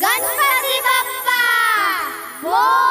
गणपती बाप्पा मोरया!